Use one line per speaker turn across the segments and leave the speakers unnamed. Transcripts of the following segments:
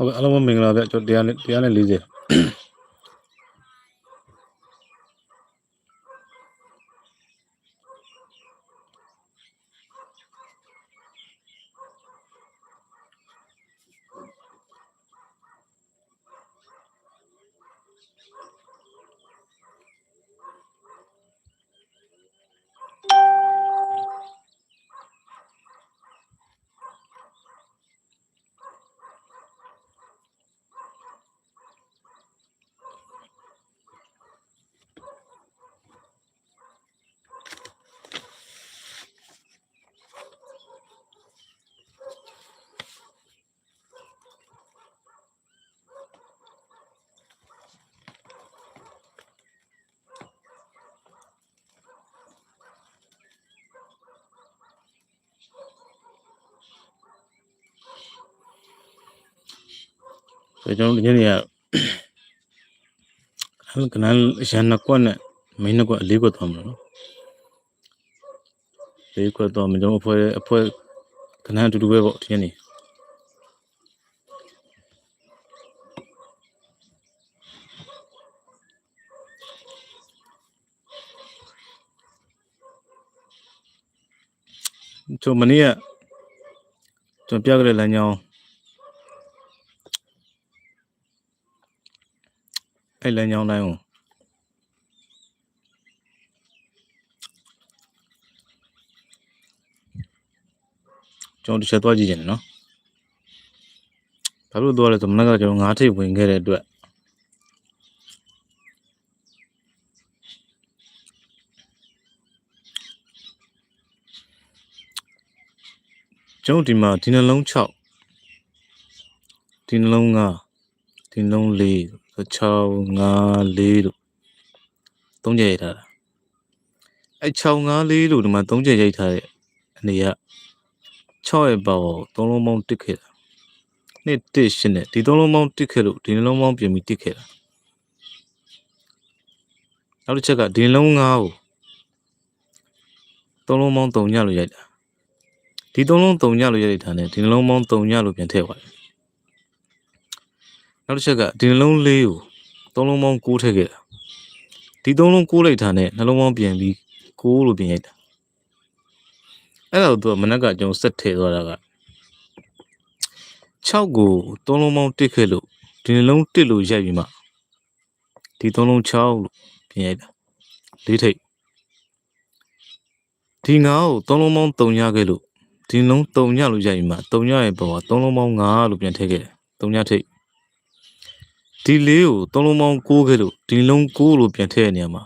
ဟုတ်ကဲ့အားလုံးမင်္ဂလာဗျကျွန်တော်140 ဆိုတော့ကျွန်တော်တို့ဒီနေ့ကအဲ့ကနန်းရန်နှစ်ကွက်နဲ့မင်းနှစ်ကွက်အလေးကွက်သွားမှာနော်လေးကွက်သွားမှာကျွန်တော်အဖွဲ့အဖွဲ့ကနန်းအတူတူပဲပေါ့ဒီနေ့ကျွန်တော်မနေ့ကကျွန်တော်ပြခဲ့တဲ့လမ်းကြောင်း အဲ့လမ်းကြောင်းတိုင်းကိုကျွန်တော်တစ်ချက်သွားကြည့်ကြတယ်နော်ဘာလို့သွားလဲဆိုမနက်ကကျွန်တော်ငါးထိပ်ဝင်ခဲ့တဲ့အတွက်ကျွန်တော်ဒီမှာဒီနှလုံး6ဒီနှလုံး9ဒီနှလုံး4 6 5 4လို့သုံးချက်ရိုက်ထားတာအဲ6 5 4လို့ဒီမှာသုံးချက်ရိုက်ထားတဲ့အနေက6ရဲ့ပေါက်သုံးလုံးပေါင်းတစ်ခဲ့တာနှစ်တစ်ရှင်းနဲ့ဒီသုံးလုံးပေါင်းတစ်ခဲ့လို့ဒီနှလုံးပေါင်းပြင်ပြီးတစ်ခဲ့တာနောက်တစ်ချက်ကဒီနှလုံး9ကိုသုံးလုံးပေါင်း3ညလို့ရိုက်တာဒီသုံးလုံး3ညလို့ရိုက်တာနဲ့ဒီနှလုံးပေါင်း3ညလို့ပြန်ထည့်သွားတယ် နောက်တစ်ချက်ကဒီနှလုံးလေးကိုသုံးလုံးပေါင်း6ထည့်ခဲ့တာဒီသုံးလုံး6လိုက်တာနဲ့နှလုံးပေါင်းပြန်ပြီး6လို့ပြင်ရိုက်တာအဲ့ဒါကိုသူကမနက်ကကျွန်တော်ဆက်ထည့်သွားတာက6ကိုသုံးလုံးပေါင်း1ခဲ့လို့ဒီနှလုံး1လို့ရိုက်ပြီးမှဒီသုံးလုံး6လို့ပြင်ရိုက်တာလေးထိပ်ဒီ9ကိုသုံးလုံးပေါင်း3ညခဲ့လို့ဒီနှလုံး3ညလို့ရိုက်ပြီးမှ3ညရဲ့ပေါ်ကသုံးလုံးပေါင်း9လို့ပြန်ထည့်ခဲ့တယ်3ညထိပ် ဒီလေးကိုသုံးလုံးပေါင်း6ခဲ့လို့ဒီလုံး6လို့ပြန်ထည့်ရနေရမှာ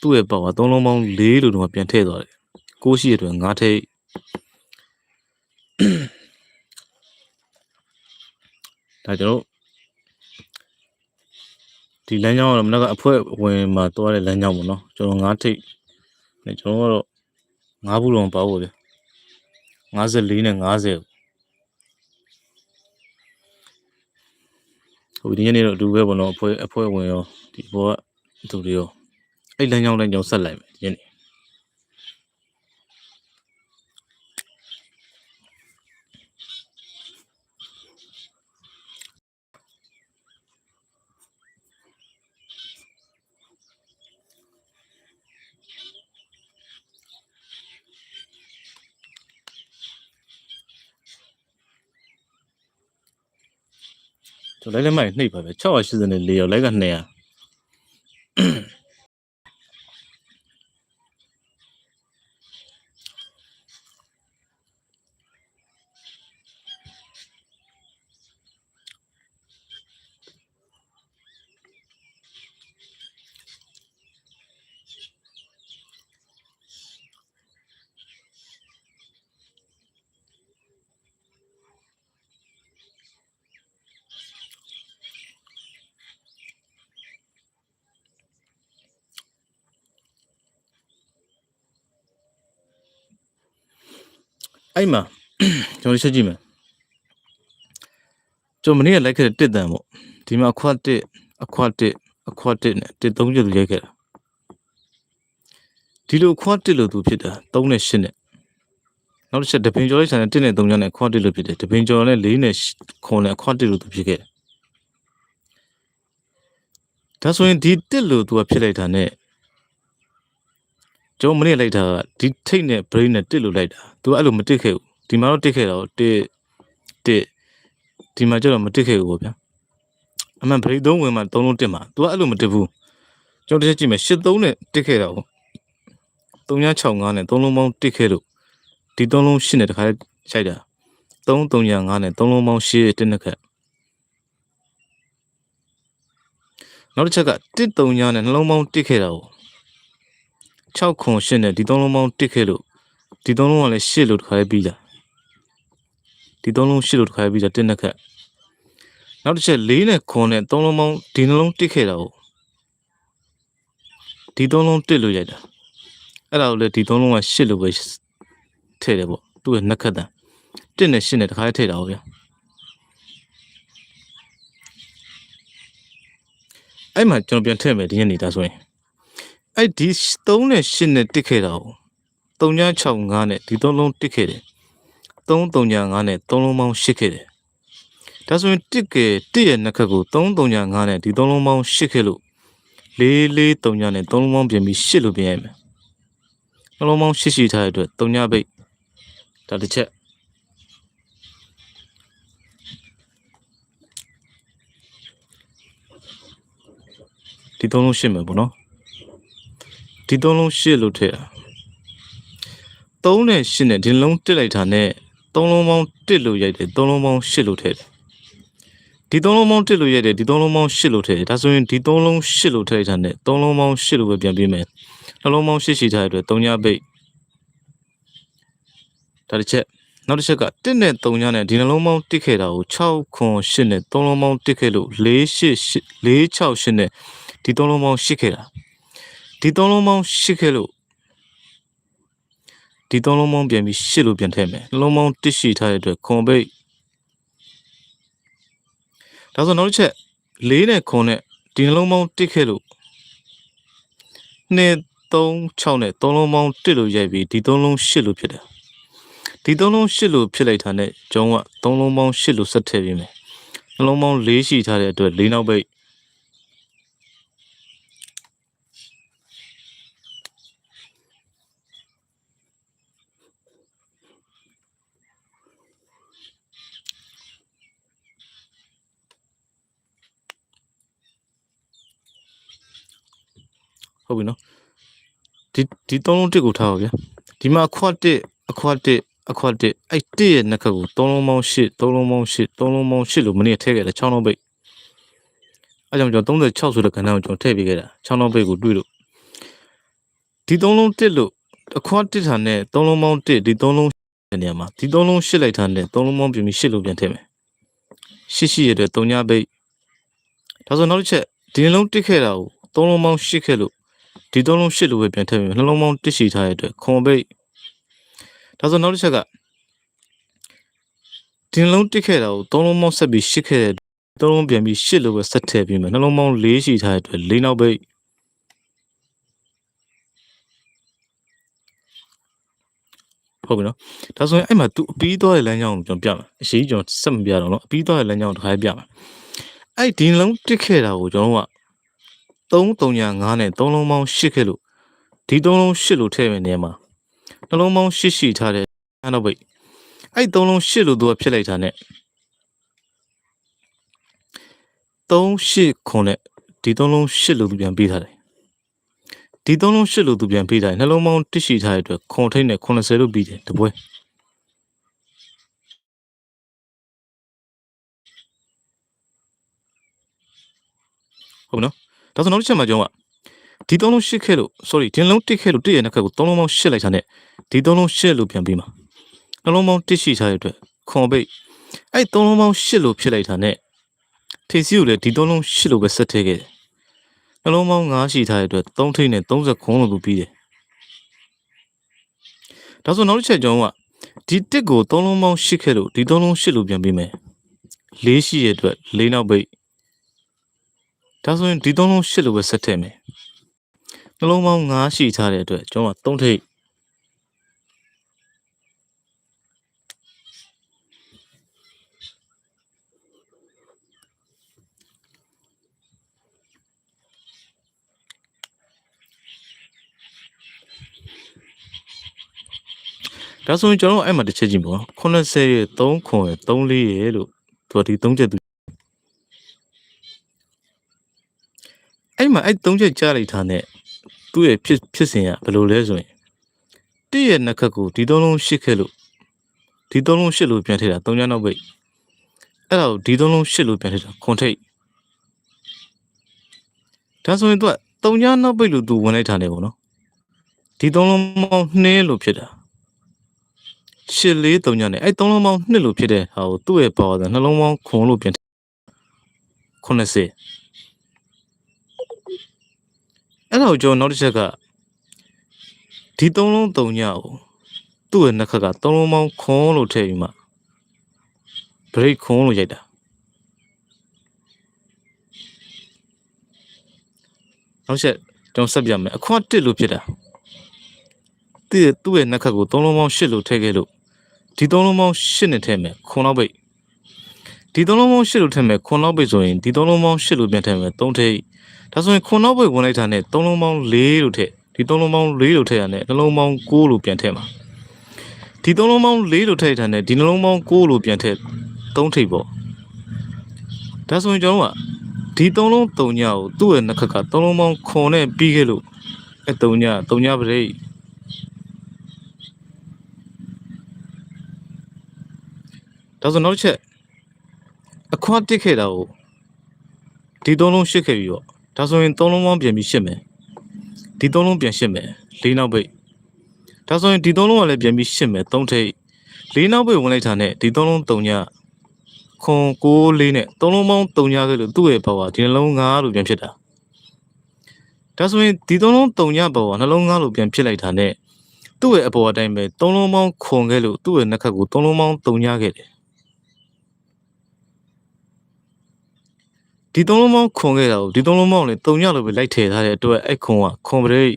သူ့ရဲ့ပေါက်ကသုံးလုံးပေါင်း4လို့တော့ပြန်ထည့်သွားတယ်6ရှိရတဲ့9ထိပ်ဒါကျွန်တော်ဒီလမ်းကြောင်းကတော့မနက်ကအဖွဲဝင်မှာတွားတဲ့လမ်းကြောင်းပေါ့နော်ကျွန်တော်9ထိပ်နဲ့ကျွန်တော်ကတော့9ဘူးလုံးပါဖို့လေ54နဲ့50 ဟိုဒီညနေတော့အတူပဲပေါ့နော်အဖွဲ့အဖွဲ့ဝင်ရောဒီဘောကသူတွေရောအဲ့လမ်းကြောင်းလမ်းကြောင်းဆက်လိုက်မယ်ဒီညနေ လိုက်လက်မိုက်နှိပ်ပါပဲ684ရောလိုက်က200 အဲ့မှာကျွန်တော်ချက်ကြည့်မယ်ကျွန်တော်မနေ့ကလိုက်ခဲ့တဲ့တစ်တန်ပေါ့ဒီမှာအခွတ်တစ်အခွတ်တစ်အခွတ်တစ်နဲ့တစ်သုံးချက်သူရိုက်ခဲ့တာဒီလိုအခွတ်တစ်လို့သူဖြစ်တာ3နဲ့8နဲ့နောက်တစ်ချက်တပင်ကျော်လိုက်ဆန်တဲ့1နဲ့3ညနဲ့ခွတ်တစ်လို့ဖြစ်တယ်တပင်ကျော်နဲ့4နဲ့ခွန်နဲ့ခွတ်တစ်လို့သူဖြစ်ခဲ့တယ်ဒါဆိုရင်ဒီတစ်လို့သူကဖြစ်လိုက်တာနဲ့ ကျွန်တော်မနေ့လိုက်တာကဒီထိတ်နဲ့ brain နဲ့တစ်လို့လိုက်တာသူအဲ့လိုမတစ်ခဲ့ဘူးဒီမှာတော့တစ်ခဲ့တာတော့တစ်တစ်ဒီမှာကျတော့မတစ်ခဲ့ဘူးပေါ့ဗျာအမှန် brain 3ဝင်မှာ3လုံးတစ်မှာသူကအဲ့လိုမတစ်ဘူးကျွန်တော်တစ်ချက်ကြည့်မယ်8 3နဲ့တစ်ခဲ့တာဟုတ်365နဲ့3လုံးပေါင်းတစ်ခဲ့လို့ဒီ3လုံး8နဲ့တခါလေးခြိုက်တာ3 305နဲ့3လုံးပေါင်း8တစ်နှစ်ခက်နောက်တစ်ချက်က1 3ညနဲ့နှလုံးပေါင်းတစ်ခဲ့တာဟုတ် 6ခွန်8နဲ့ဒီ3လုံးပေါင်းတစ်ခဲ့လို့ဒီ3လုံးကလည်း8လို့တခါလေးပြီးတာဒီ3လုံး8လို့တခါလေးပြီးတာတစ်နှစ်ခက်နောက်တစ်ချက်4နဲ့ခွန်နဲ့3လုံးပေါင်းဒီနှလုံးတစ်ခဲ့တာဟုတ်ဒီ3လုံးတစ်လို့ရိုက်တာအဲ့ဒါကိုလည်းဒီ3လုံးက8လို့ပဲထည့်တယ်ပေါ့သူ့ရဲ့နှက်ခတ်တန်1နဲ့8နဲ့တခါလေးထည့်တာဟုတ်ဗျာအဲ့မှာကျွန်တော်ပြန်ထည့်မယ်ဒီညနေဒါဆိုရင် အဲ့ဒီ3နဲ့8နဲ့တစ်ခဲ့တာဟုတ်365နဲ့ဒီ3လုံးတစ်ခဲ့တယ်335နဲ့3လုံးပေါင်း8ခဲ့တယ်ဒါဆိုရင်တစ်ကဲတစ်ရဲ့နှက်ခတ်ကို335နဲ့ဒီ3လုံးပေါင်း8ခဲ့လို့443နဲ့3လုံးပေါင်းပြင်ပြီး8လို့ပြင်ရမယ်နှလုံးပေါင်း8ရှိထားတဲ့အတွက်3ညပိတ်ဒါတစ်ချက်ဒီ3လုံး8မယ်ပေါ့နော် ဒီ3လုံး8လို့ထည့်တာ3နဲ့8နဲ့ဒီလုံးတစ်လိုက်တာနဲ့3လုံးပေါင်း1လို့ရိုက်တယ်3လုံးပေါင်း8လို့ထည့်တယ်ဒီ3လုံးပေါင်း1လို့ရိုက်တယ်ဒီ3လုံးပေါင်း8လို့ထည့်တယ်ဒါဆိုရင်ဒီ3လုံး8လို့ထည့်လိုက်တာနဲ့3လုံးပေါင်း8လို့ပဲပြန်ပေးမယ်နှလုံးပေါင်း8ရှိထားတဲ့အတွက်3ညပိတ်ဒါတစ်ချက်နောက်တစ်ချက်က1နဲ့3ညနဲ့ဒီနှလုံးပေါင်းတစ်ခဲ့တာကို6ခွန်8နဲ့3လုံးပေါင်းတစ်ခဲ့လို့4 8 4 6 8နဲ့ဒီ3လုံးပေါင်း8ခဲ့တာ ဒီ3လုံးပေါင်း8ခဲ့လို့ဒီ3လုံးပေါင်းပြန်ပြီး8လို့ပြန်ထည့်မယ်နှလုံးပေါင်းတစ်ရှိထားတဲ့အတွက်ခွန်ပိတ်ဒါဆိုနောက်တစ်ချက်4နဲ့ခွန်နဲ့ဒီနှလုံးပေါင်းတစ်ခဲ့လို့2 3 6နဲ့3လုံးပေါင်း1လို့ရိုက်ပြီးဒီ3လုံး8လို့ဖြစ်တယ်ဒီ3လုံး8လို့ဖြစ်လိုက်တာနဲ့ကျုံးက3လုံးပေါင်း8လို့ဆက်ထည့်ပေးမယ်နှလုံးပေါင်း4ရှိထားတဲ့အတွက်4နောက်ပိတ် ဟုတ်ပြီနော်ဒီဒီ3လုံးတစ်ကိုထားပါဗျာဒီမှာအခွတ်တစ်အခွတ်တစ်အခွတ်တစ်အဲ့တစ်ရဲ့နှစ်ခက်ကို3လုံးပေါင်း8 3လုံးပေါင်း8 3လုံးပေါင်း8လို့မနေ့ထည့်ခဲ့တယ်6လုံးပိတ်အဲ့ကြောင့်ကျွန်တော်36ဆိုတဲ့ကဏ္ဍကိုကျွန်တော်ထည့်ပေးခဲ့တာ6လုံးပိတ်ကိုတွေးလို့ဒီ3လုံးတစ်လို့အခွတ်တစ်ထာနဲ့3လုံးပေါင်း1ဒီ3လုံးတဲ့နေရာမှာဒီ3လုံး8လိုက်ထားနဲ့3လုံးပေါင်းပြင်ပြီး8လို့ပြန်ထည့်မယ်8ရှိရတဲ့3ညပိတ်ဒါဆိုနောက်တစ်ချက်ဒီနှလုံးတစ်ခဲ့တာကို3လုံးပေါင်း8ခဲ့လို့ ဒီသုံးလုံးရှစ်လိုပဲပြန်ထည့်ပြီးနှလုံးပေါင်းတစ်ရှိထားရတဲ့ခွန်ပိတ်ဒါဆိုနောက်တစ်ချက်ကဒီနှလုံးတစ်ခဲ့တာကိုသုံးလုံးပေါင်းဆက်ပြီးရှစ်ခဲ့တဲ့သုံးလုံးပြန်ပြီးရှစ်လိုပဲဆက်ထည့်ပြီးမယ်နှလုံးပေါင်း၄ရှိထားရတဲ့၄နောက်ပိတ်ဟုတ်ပြီနော်ဒါဆိုရင်အဲ့မှာ तू အပြီးသွားတဲ့လမ်းကြောင်းကိုကျွန်တော်ပြမယ်အရှိကြီးကျွန်တော်ဆက်မပြတော့နော်အပြီးသွားတဲ့လမ်းကြောင်းကိုတစ်ခါပြမယ်အဲ့ဒီနှလုံးတစ်ခဲ့တာကိုကျွန်တော်က 3 3ညာ9နဲ့3လုံးပေါင်း8ခဲ့လို့ဒီ3လုံး8လို့ထည့်မယ်နေရာမှာနှလုံးပေါင်း8ရှိထားတဲ့အဲ့တော့ပိတ်အဲ့3လုံး8လို့သူကဖြစ်လိုက်တာ ਨੇ 3 8ခွန်နဲ့ဒီ3လုံး8လို့သူပြန်ပေးထားတယ်ဒီ3လုံး8လို့သူပြန်ပေးထားတယ်နှလုံးပေါင်းတစ်ရှိထားတဲ့အတွက်ခွန်ထိတ်နဲ့80လို့ပြီးတယ်တပွဲဟုတ်ပြီနော် ဒါဆိုနောက်တစ်ချက်မှာကျွန်တော်ကဒီ3လုံး8ခဲလို့ sorry ဒီနှလုံး1ခဲလို့1ရဲ့နှစ်ခက်ကို3လုံးပေါင်း8လိုက်တာ ਨੇ ဒီ3လုံး8လို့ပြန်ပြီးမှာနှလုံးပေါင်း1ရှိထားတဲ့အတွက်ခွန်ပိတ်အဲ့3လုံးပေါင်း8လို့ဖြစ်လိုက်တာ ਨੇ ထေစီကိုလည်းဒီ3လုံး8လို့ပဲဆက်ထည့်ခဲ့တယ်နှလုံးပေါင်း9ရှိထားတဲ့အတွက်3ထိပ်နဲ့30ခွန်လို့သူပြီးတယ်ဒါဆိုနောက်တစ်ချက်ကျွန်တော်ကဒီတစ်ကို3လုံးပေါင်း8ခဲလို့ဒီ3လုံး8လို့ပြန်ပြီးမယ်၄ရှိရဲ့အတွက်၄နောက်ပိတ် ဒါဆိုရင်ဒီသုံးလုံး၈လိုပဲဆက်ထည့်မယ်နှလုံးပေါင်း9ရှိထားတဲ့အတွက်ကျွန်တော်3ထိပ်ဒါဆိုရင်ကျွန်တော်အဲ့မှာတစ်ချက်ကြည့်ပေါ့80ရဲ့3ခွန်ရဲ့34ရဲ့လို့သူဒီ3ချက် အဲ့မှာအဲ့3ချက်ကြားလိုက်တာနဲ့သူ့ရဲ့ဖြစ်ဖြစ်စဉ်ကဘယ်လိုလဲဆိုရင်တည့်ရဲ့နှစ်ခက်ကိုဒီသုံးလုံးရှစ်ခဲ့လို့ဒီသုံးလုံးရှစ်လို့ပြန်ထည့်တာ3ညနောက်ပိတ်အဲ့ဒါကိုဒီသုံးလုံးရှစ်လို့ပြန်ထည့်တာခွန်ထိတ်ဒါဆိုရင်သူက3ညနောက်ပိတ်လို့သူဝင်လိုက်တာနေပေါ့နော်ဒီသုံးလုံးပေါင်း2လို့ဖြစ်တာရှစ်လေးတုံညနဲ့အဲ့သုံးလုံးပေါင်းနှစ်လို့ဖြစ်တဲ့ဟာကိုသူ့ရဲ့ပါဝါနှလုံးပေါင်းခွန်လို့ပြင်80 အဲ့တော့ကျွန်တော်နောက်တစ်ချက်ကဒီသုံးလုံးတုံညကိုသူ့ရဲ့နှစ်ခက်ကသုံးလုံးပေါင်းခွန်လို့ထည့်ပြီးမှ break ခွန်လို့ရိုက်တာနောက်ချက်ကျွန်တော်ဆက်ပြမယ်အခွတ်တစ်လို့ဖြစ်တာသူ့ရဲ့သူ့ရဲ့နှစ်ခက်ကိုသုံးလုံးပေါင်းရှစ်လို့ထည့်ခဲ့လို့ဒီသုံးလုံးပေါင်း၈နဲ့ထည့်မယ်ခွန်လောက်ပိတ်ဒီသုံးလုံးပေါင်း၈လို့ထည့်မယ်ခွန်လောက်ပိတ်ဆိုရင်ဒီသုံးလုံးပေါင်း၈လို့ပြန်ထည့်မယ်၃ထိပ် ဒါဆိုရင်ခွန်လောက်ပိတ်ဝင်လိုက်တာနဲ့သုံးလုံးပေါင်း၄လို့ထည့်ဒီသုံးလုံးပေါင်း၄လို့ထည့်ရတဲ့နှလုံးပေါင်း9လို့ပြန်ထည့်မှာဒီသုံးလုံးပေါင်း၄လို့ထည့်ထားတဲ့ဒီနှလုံးပေါင်း9လို့ပြန်ထည့်၃ထိပ်ပေါ့ဒါဆိုရင်ကျွန်တော်ကဒီသုံးလုံး၃ညကိုသူ့ရဲ့နှစ်ခက်ကသုံးလုံးပေါင်းခွန်နဲ့ပြီးခဲ့လို့အဲ၃ည၃ညပရိတ်ဒါဆိုနောက်တစ်ချက်အခွားတစ်ခဲ့တာကိုဒီသုံးလုံးရှစ်ခဲ့ပြီးတော့ ဒါဆိုရင်သုံးလုံးပေါင်းပြန်ပြီးရှစ်မယ်ဒီသုံးလုံးပြန်ရှစ်မယ်လေးနောက်ပိတ်ဒါဆိုရင်ဒီသုံးလုံးကလည်းပြန်ပြီးရှစ်မယ်သုံးထိပ်လေးနောက်ပိတ်ဝင်လိုက်တာနဲ့ဒီသုံးလုံး၃ညခွန်6လေးနဲ့သုံးလုံးပေါင်း၃ညခဲ့လို့သူ့ရဲ့ဘဝဒီနှလုံး9လို့ပြန်ဖြစ်တာဒါဆိုရင်ဒီသုံးလုံး၃ညဘဝနှလုံး9လို့ပြန်ဖြစ်လိုက်တာနဲ့သူ့ရဲ့အပေါ်အတိုင်းပဲသုံးလုံးပေါင်းခွန်ခဲ့လို့သူ့ရဲ့နှက်ခတ်ကိုသုံးလုံးပေါင်း၃ညခဲ့တယ် ဒီသုံးလုံးပေါင်းခွန်ခဲ့တာကိုဒီသုံးလုံးပေါင်းလည်းတုံညလို့ပဲလိုက်ထည့်ထားတဲ့အတွက်အဲ့ခွန်ကခွန်ပရိတ်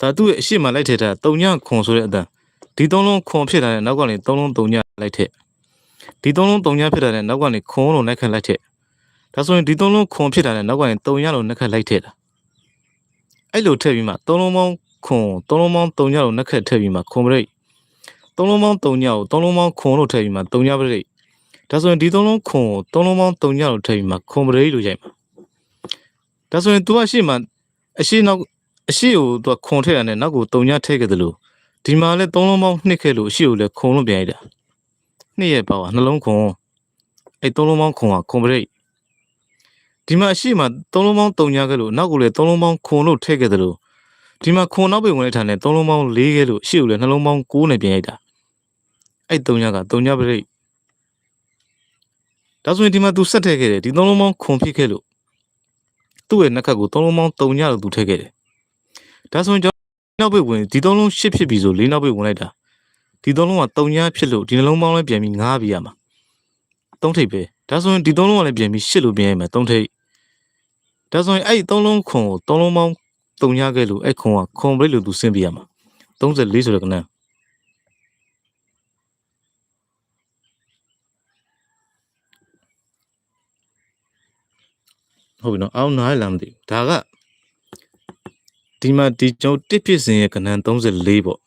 ဒါသူ့ရဲ့အရှိမလိုက်ထည့်ထားတုံညခွန်ဆိုတဲ့အတန်ဒီသုံးလုံးခွန်ဖြစ်တာနဲ့နောက်ကနေသုံးလုံးတုံညလိုက်ထည့်ဒီသုံးလုံးတုံညဖြစ်တာနဲ့နောက်ကနေခွန်လို့နှက်ခတ်လိုက်ထည့်ဒါဆိုရင်ဒီသုံးလုံးခွန်ဖြစ်တာနဲ့နောက်ကနေတုံညလို့နှက်ခတ်လိုက်ထည့်တာအဲ့လိုထည့်ပြီးမှသုံးလုံးပေါင်းခွန်သုံးလုံးပေါင်းတုံညလို့နှက်ခတ်ထည့်ပြီးမှခွန်ပရိတ်သုံးလုံးပေါင်းတုံညကိုသုံးလုံးပေါင်းခွန်လို့ထည့်ပြီးမှတုံညပရိတ် ဒါဆိုရင်ဒီသုံးလုံးခွန်ကိုသုံးလုံးပေါင်း၃ညလို့ထည့်ပြီးမှခွန်ပရိလို့ရိုက်မှာဒါဆိုရင် तू အရှိမှအရှိနောက်အရှိကို तू ခွန်ထည့်ရတယ်နောက်ကို၃ညထည့်ခဲ့တယ်လို့ဒီမှာလဲသုံးလုံးပေါင်းနှစ်ခဲ့လို့အရှိကိုလဲခွန်လို့ပြန်ရိုက်တာနှစ်ရဲ့ပါဝါနှလုံးခွန်အဲ့သုံးလုံးပေါင်းခွန်ကခွန်ပရိဒီမှာအရှိမှသုံးလုံးပေါင်း၃ညခဲ့လို့နောက်ကိုလဲသုံးလုံးပေါင်းခွန်လို့ထည့်ခဲ့တယ်လို့ဒီမှာခွန်နောက်ပိတ်ဝင်လိုက်တာနဲ့သုံးလုံးပေါင်း၄ခဲ့လို့အရှိကိုလဲနှလုံးပေါင်း9နဲ့ပြန်ရိုက်တာအဲ့၃ညက၃ညပရိ ဒါဆိုရင်ဒီမှာ तू ဆက်ထည့်ခဲ့တယ်ဒီသုံးလုံးပေါင်းခွန်ဖြစ်ခဲ့လို့သူ့ရဲ့နှက်ခတ်ကိုသုံးလုံးပေါင်း3ညလို့ तू ထည့်ခဲ့တယ်ဒါဆိုရင်ကျွန်တော်နောက်ပိတ်ဝင်ဒီသုံးလုံး8ဖြစ်ပြီဆို၄နောက်ပိတ်ဝင်လိုက်တာဒီသုံးလုံးက3ညဖြစ်လို့ဒီနှလုံးပေါင်းလည်းပြန်ပြီး9ပြီးရမှာ3ထိပ်ပဲဒါဆိုရင်ဒီသုံးလုံးကလည်းပြန်ပြီး8လို့ပြန်ရမှာ3ထိပ်ဒါဆိုရင်အဲ့ဒီသုံးလုံးခွန်ကိုသုံးလုံးပေါင်း3ညခဲ့လို့အဲ့ခွန်ကခွန်ဘရိတ်လို့ तू ဆင်းပြရမှာ34ဆိုတဲ့ကနန်း ဟုတ်ပြီနော်အောင်နားလည်းမသိဘူးဒါကဒီမှာဒီကျွန်တော်တစ်ဖြစ်စဉ်ရဲ့ကဏ္ဍ34ပေါ့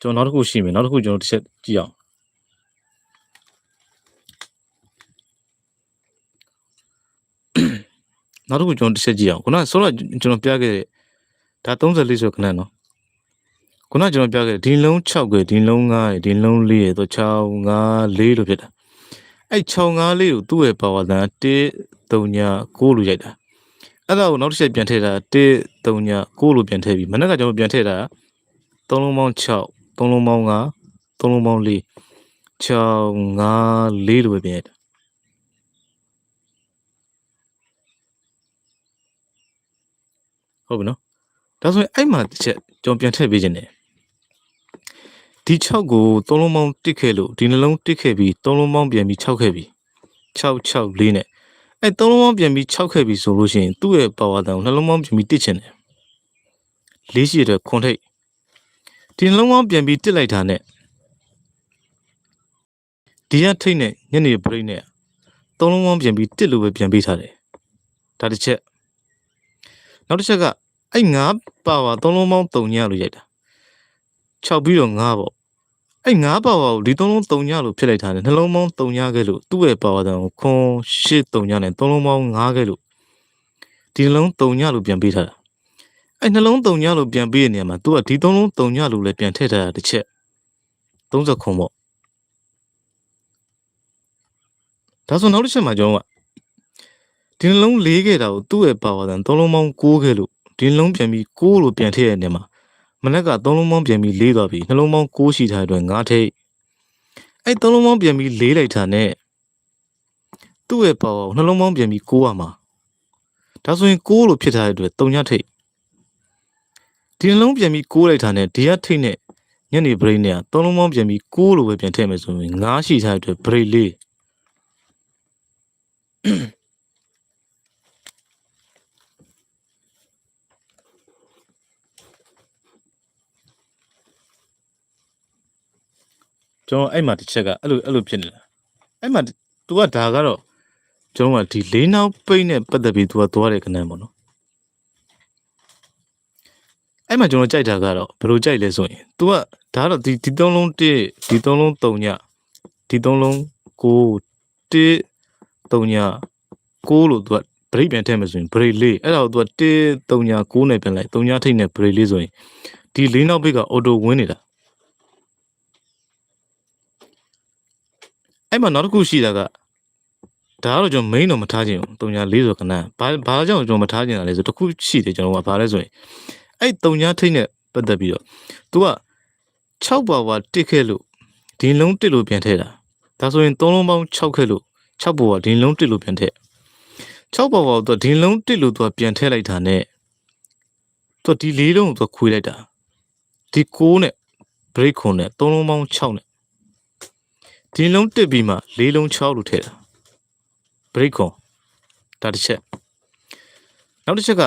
ကျွန်တော်နောက်တစ်ခုရှိမယ်နောက်တစ်ခုကျွန်တော်တစ်ချက်ကြည့်အောင်နောက်တစ်ခုကျွန်တော်တစ်ချက်ကြည့်အောင်ခုနကဆိုတော့ကျွန်တော်ပြခဲ့တဲ့ဒါ34ဆိုတဲ့ကဏ္ဍနော်ခုနကကျွန်တော်ပြခဲ့တဲ့ဒီလုံး6ခဲ့ဒီလုံး9ရဲ့ဒီလုံး4ရဲ့တော့6 5 4လို့ဖြစ်တာအဲ့6 5 4ကိုသူ့ရဲ့ပါဝါတန်1 3ည9လို့ရိုက်တာ အဲ့ဒါကိုနောက်တစ်ချက်ပြန်ထည့်တာ1 3ည6လို့ပြန်ထည့်ပြီးမနေ့ကကျွန်တော်ပြန်ထည့်တာ3လုံးပေါင်း6 3လုံးပေါင်း9 3လုံးပေါင်း4 6 5 4လို့ပဲပြန်ရတာဟုတ်ပြီနော်ဒါဆိုရင်အဲ့မှာတစ်ချက်ကျွန်တော်ပြန်ထည့်ပေးခြင်းတယ်ဒီ6ကို3လုံးပေါင်းတစ်ခဲ့လို့ဒီနှလုံးတစ်ခဲ့ပြီး3လုံးပေါင်းပြန်ပြီး6ခဲ့ပြီး6 6 4နဲ့ အဲ့သုံးလုံးပေါင်းပြန်ပြီး6ခဲ့ပြီဆိုလို့ရှိရင်သူ့ရဲ့ပါဝါတန်ကိုနှလုံးပေါင်းပြန်ပြီးတစ်ချင်တယ်လေးရှိတဲ့ခွန်ထိတ်ဒီနှလုံးပေါင်းပြန်ပြီးတစ်လိုက်တာနဲ့ဒီရထိတ်နဲ့ညနေဘရိတ်နဲ့သုံးလုံးပေါင်းပြန်ပြီးတစ်လို့ပဲပြန်ပေးထားတယ်ဒါတစ်ချက်နောက်တစ်ချက်ကအဲ့ငါးပါဝါသုံးလုံးပေါင်း3ညလို့ရိုက်တာ6ပြီးတော့9ပေါ့ အဲ့ငါးပါဝါကိုဒီသုံးလုံး3ညလို့ဖြစ်လိုက်တာနဲ့နှလုံးပေါင်း3ညခဲ့လို့သူ့ရဲ့ပါဝါတန်ကိုခွန်8 3ညနဲ့သုံးလုံးပေါင်း9ခဲ့လို့ဒီနှလုံး3ညလို့ပြန်ပေးထားတာအဲ့နှလုံး3ညလို့ပြန်ပေးတဲ့နေရာမှာ तू ကဒီသုံးလုံး3ညလို့လည်းပြန်ထည့်ထားတာတစ်ချက်30ခွန်ပေါ့ဒါဆိုနောက်တစ်ချက်မှာကျွန်တော်ကဒီနှလုံး၄ခဲ့တာကိုသူ့ရဲ့ပါဝါတန်သုံးလုံးပေါင်း9ခဲ့လို့ဒီနှလုံးပြန်ပြီး6လို့ပြန်ထည့်ရတဲ့နေရာမှာ မနက်ကသုံးလုံးပေါင်းပြန်ပြီး၄သွားပြီနှလုံးပေါင်း6ရှိထားတဲ့အတွက်9ထိပ်အဲ့သုံးလုံးပေါင်းပြန်ပြီး၄လိုက်တာနဲ့သူ့ရဲ့ပါဝါကိုနှလုံးပေါင်းပြန်ပြီး9ရမှာဒါဆိုရင်6လို့ဖြစ်ထားတဲ့အတွက်3ညထိပ်ဒီနှလုံးပြန်ပြီး6လိုက်တာနဲ့ဒီကထိပ်နဲ့ညနေ break နဲ့သုံးလုံးပေါင်းပြန်ပြီး6လို့ပဲပြန်ထည့်မယ်ဆိုရင်9ရှိထားတဲ့အတွက် break ၄ ကျွန်တော်အဲ့မှာတစ်ချက်ကအဲ့လိုအဲ့လိုဖြစ်နေတာအဲ့မှာ तू ကဒါကတော့ကျွန်တော်ကဒီလေးနောက်ပိတ်နဲ့ပတ်သက်ပြီး तू ကသွားတယ်ခဏပေါ့နော်အဲ့မှာကျွန်တော်ကြိုက်တာကတော့ဘယ်လိုကြိုက်လဲဆိုရင် तू ကဒါကတော့ဒီဒီသုံးလုံး1ဒီသုံးလုံး3ညဒီသုံးလုံး9 1 3ည9လို့ तू က break ပြန်ထည့်မယ်ဆိုရင် break 4အဲ့ဒါကို तू က1 3ည9နဲ့ပြန်လိုက်3ညထိတ်နဲ့ break 4ဆိုရင်ဒီလေးနောက်ပိတ်က auto ဝင်နေတာ အဲ့မှာနောက်တစ်ခုရှိတာကဒါကတော့ကျွန်တော် main တော့မထားခြင်းဘူးတုံညာ၄ဆိုခဏဘာဘာကြောင့်ကျွန်တော်မထားခြင်းတာလဲဆိုတစ်ခုရှိတယ်ကျွန်တော်ကဘာလဲဆိုရင်အဲ့တုံညာထိတ်နဲ့ပတ်သက်ပြီးတော့ तू က6ပါဝါတစ်ခဲ့လို့ဒီလုံးတစ်လို့ပြန်ထည့်တာဒါဆိုရင်3လုံးပေါင်း6ခဲ့လို့6ပါဝါဒီလုံးတစ်လို့ပြန်ထည့်6ပါဝါကို तू ဒီလုံးတစ်လို့ तू ပြန်ထည့်လိုက်တာနဲ့ तू ဒီလေးလုံးကို तू ခွေလိုက်တာဒီ6နဲ့ break ခွန်နဲ့3လုံးပေါင်း6နဲ့ ဒီလုံးတစ်ပြီးမှလေးလုံး6လို့ထည့်တာ break ခွန်ဒါတစ်ချက်နောက်တစ်ချက်က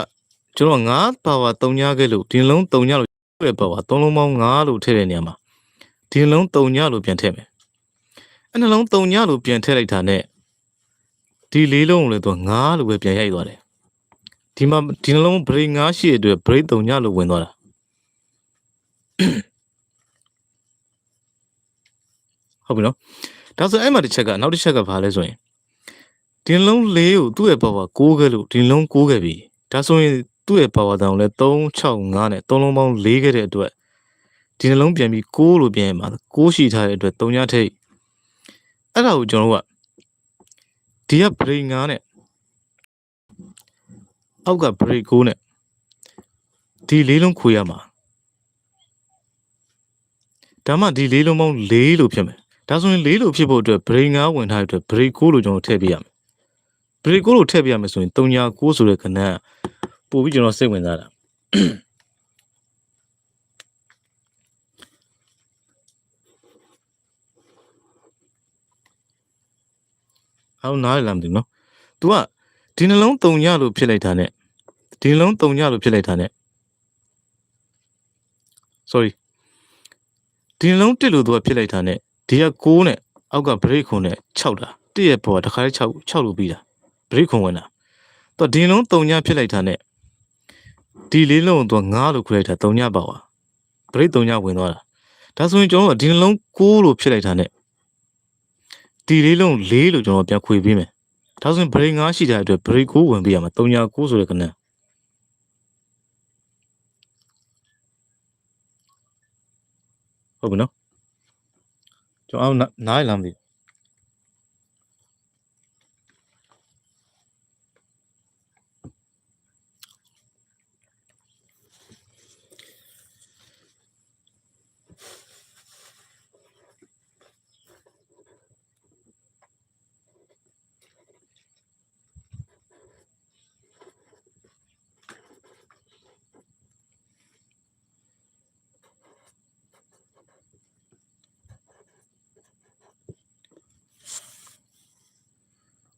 ကျွန်တော်9ပါဝါ3ညခဲ့လို့ဒီလုံး3ညလို့ပြည့်ပါဝါ3လုံးပေါင်း9လို့ထည့်တဲ့နေရာမှာဒီလုံး3ညလို့ပြန်ထည့်မယ်အဲ့နှလုံး3ညလို့ပြန်ထည့်လိုက်တာနဲ့ဒီလေးလုံးကိုလည်းသူ9လို့ပဲပြန်ရိုက်သွားတယ်ဒီမှာဒီနှလုံး break 9ရှိတဲ့အတွက် break 3ညလို့ဝင်သွားတာ ဟုတ်ပြီနော်ဒါဆိုအဲ့မှာတစ်ချက်ကနောက်တစ်ချက်ကဘာလဲဆိုရင်ဒီနှလုံးလေးကိုသူ့ရဲ့ power 6ခဲ့လို့ဒီနှလုံး6ခဲ့ပြီဒါဆိုရင်သူ့ရဲ့ power တောင်လဲ365နဲ့3လုံးပေါင်း4ခဲ့တဲ့အတွက်ဒီနှလုံးပြန်ပြီး6လို့ပြန်ရမှာ6ရှိထားတဲ့အတွက်3ညထိပ်အဲ့ဒါကိုကျွန်တော်တို့ကဒီက break 9နဲ့အောက်က break 9နဲ့ဒီလေးလုံးခွေရမှာဒါမှဒီလေးလုံးပေါင်း4လို့ဖြစ်မယ် ဒါဆိုရင်လေးလိုဖြစ်ဖို့အတွက် break 9ဝင်ထားတဲ့အတွက် break 9လို့ကျွန်တော်ထည့်ပေးရမယ် break 9လို့ထည့်ပေးရမယ်ဆိုရင်3.9ဆိုတဲ့ခဏပို့ပြီးကျွန်တော်စိတ်ဝင်စားတာအောင်နားလည်လာမသိဘူးနော် तू ကဒီနှလုံး3ညလို့ဖြစ်လိုက်တာနဲ့ဒီနှလုံး3ညလို့ဖြစ်လိုက်တာနဲ့ sorry ဒီနှလုံး1လို့ तू ကဖြစ်လိုက်တာနဲ့ ဒီက6နဲ့အောက်က break ခွန်နဲ့6တာတစ်ရဲ့ပေါ်ကတစ်ခါလေး6 6လို့ပြီးတာ break ခွန်ဝင်တာ तू ဒီနှလုံး3ညဖြစ်လိုက်တာ ਨੇ ဒီလေးလုံးကို तू 9လို့ခွဲလိုက်တာ3ညပါပါ break 3ညဝင်သွားတာဒါဆိုရင်ကျွန်တော်ကဒီနှလုံး6လို့ဖြစ်လိုက်တာ ਨੇ ဒီလေးလုံး4လို့ကျွန်တော်ပြန်ခွေပေးမယ်ဒါဆိုရင် break 9ရှိတဲ့အတွက် break 9ဝင်ပေးရမှာ3ည9ဆိုတဲ့ကဏ္ဍဟုတ်ပြီနော် ကျွန်တော်အောင်နားနားရလားမသိ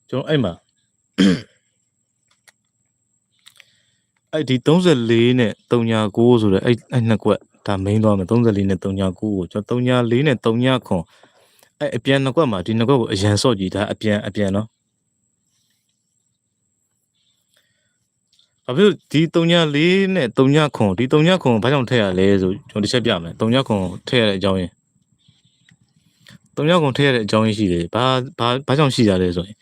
ကျွန်တော်အဲ့မှာအဲ့ဒီ34နဲ့39ဆိုတဲ့အဲ့အဲ့နှစ်ကွက်ဒါ main သွားမယ်34နဲ့39ကိုကျွန်တော်34နဲ့39ခွန်အဲ့အပြန်နှစ်ကွက်မှာဒီနှစ်ကွက်ကိုအရန်စော့ကြည့်ဒါအပြန်အပြန်နော်ဘာဖြစ်လို့ဒီ34နဲ့39ခွန်ဒီ39ခွန်ဘာကြောင့်ထည့်ရလဲဆိုကျွန်တော်တစ်ချက်ပြမယ်39ခွန်ထည့်ရတဲ့အကြောင်းရင်း39ခွန်ထည့်ရတဲ့အကြောင်းရင်းရှိတယ်ဘာဘာဘာကြောင့်ရှိကြလဲဆိုရင်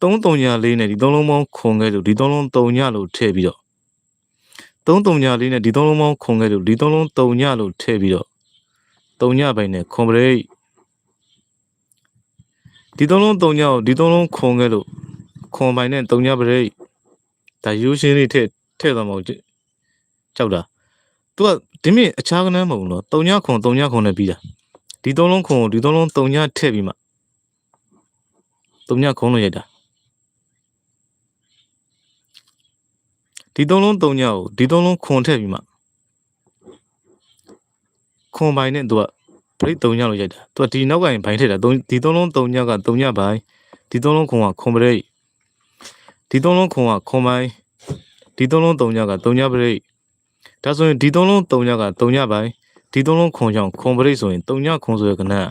334နဲ့ဒီသုံးလုံးပေါင်းခွန်ခဲ့လို့ဒီသုံးလုံး3ညလို့ထည့်ပြီးတော့334နဲ့ဒီသုံးလုံးပေါင်းခွန်ခဲ့လို့ဒီသုံးလုံး3ညလို့ထည့်ပြီးတော့3ညပိုင်းနဲ့ခွန်ပရိတ်ဒီသုံးလုံး3ညကိုဒီသုံးလုံးခွန်ခဲ့လို့ခွန်ပိုင်းနဲ့3ညပရိတ်ဒါရိုးရှင်းလေးထည့်ထည့်သွားမဟုတ်ကြောက်တာ तू ကဒီမြင့်အခြားကနန်းမဟုတ်ဘူးနော်3ညခွန်3ညခွန်နဲ့ပြီးတာဒီသုံးလုံးခွန်ကိုဒီသုံးလုံး3ညထည့်ပြီးမှ3ညခွန်လို့ရိုက်တာ ဒီသုံးလုံး3ညကိုဒီသုံးလုံးခွန်ထည့်ပြီးမှခွန်ပိုင်းနဲ့ तू ကပရိတ်3ညလို့ရိုက်တာ तू ကဒီနောက်ကရင်ဘိုင်းထည့်တာသုံးဒီသုံးလုံး3ညက3ညဘိုင်းဒီသုံးလုံးခွန်ကခွန်ပရိတ်ဒီသုံးလုံးခွန်ကခွန်ဘိုင်းဒီသုံးလုံး3ညက3ညပရိတ်ဒါဆိုရင်ဒီသုံးလုံး3ညက3ညပိုင်းဒီသုံးလုံးခွန်ချောင်းခွန်ပရိတ်ဆိုရင်3ညခွန်ဆိုရကနန်း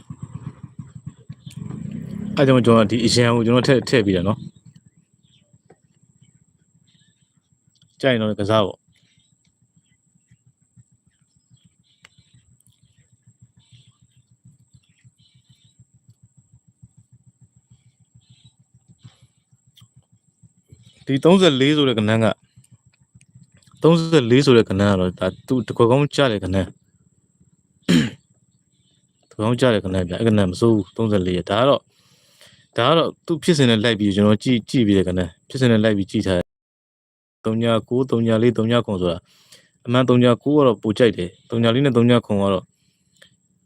အဲကြောင့်ကျွန်တော်ဒီအရန်ကိုကျွန်တော်ထည့်ထည့်ပြီးတယ်နော် ကြိုက်ရင်တော့ကစားပေါ့ဒီ34ဆိုတဲ့ကနန်းက34ဆိုတဲ့ကဏ္ဍကတော့ဒါသူတကွက်ကောင်းကြားတဲ့ကဏ္ဍတကွက်ကောင်းကြားတဲ့ကဏ္ဍပြအဲ့ကဏ္ဍမစိုးဘူး34ရဒါကတော့ဒါကတော့သူဖြစ်စဉ်နဲ့လိုက်ပြီးကျွန်တော်ကြည့်ကြည့်ပြီးတဲ့ကဏ္ဍဖြစ်စဉ်နဲ့လိုက်ပြီးကြည့်ထားတယ် 39 39 39ခွန်ဆိုတာအမှန်39ကတော့ပိုကြိုက်တယ်39နဲ့39ခွန်ကတော့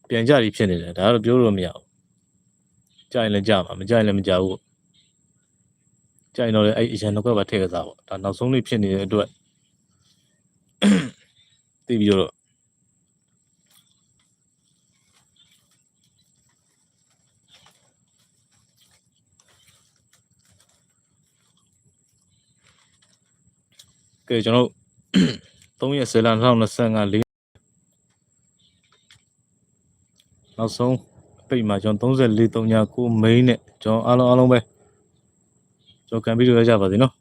ပြန်ကြပြီးဖြစ်နေတယ်ဒါကတော့ပြောလို့မရဘူးကြားရင်လည်းကြားမှာမကြားရင်လည်းမကြားဘူးကြားရင်တော့လည်းအဲ့အရန်တော့ကပါထည့်ကစားပေါ့ဒါနောက်ဆုံးလေးဖြစ်နေတဲ့အတွက်သိပြီးတော့ ကဲကျွန်တော်တို့3ရက်10လ2025လေးနောက်ဆုံးအပိတ်မှာကျွန်တော်34 39 9မိန်းနဲ့ကျွန်တော်အားလုံးအားလုံးပဲကျွန်တော်ကံပြီးတော့ရကြပါစေနော်